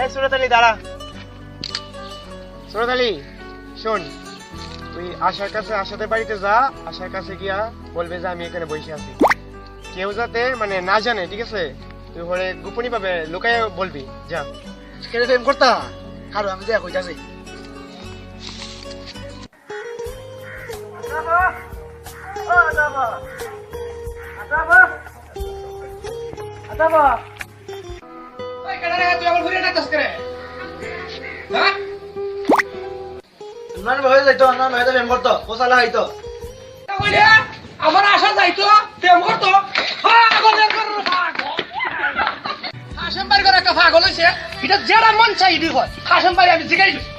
এই সুরত আলী দাঁড়া। সুরত আলী শোন তুই আশার কাছে আশাতে বাড়িতে যা আশার কাছে গিয়া বলবে যে আমি এখানে বসে আছি। কেউ যাতে মানে না জানে ঠিক আছে? তুই হলে গোপনী ভাবে লুকায় বলবি যা। কেটে প্রেম করতা? হারো আমি যা কইতাছি। যাইতো প্রেম করতো পোসালা হইতো আমার আশা যাইতো প্রেম করতো হাসেম বাড়ি করে একটা পাগল এটা যেটা মন চাই হাসেম বাড়ি আমি জিগাই দিই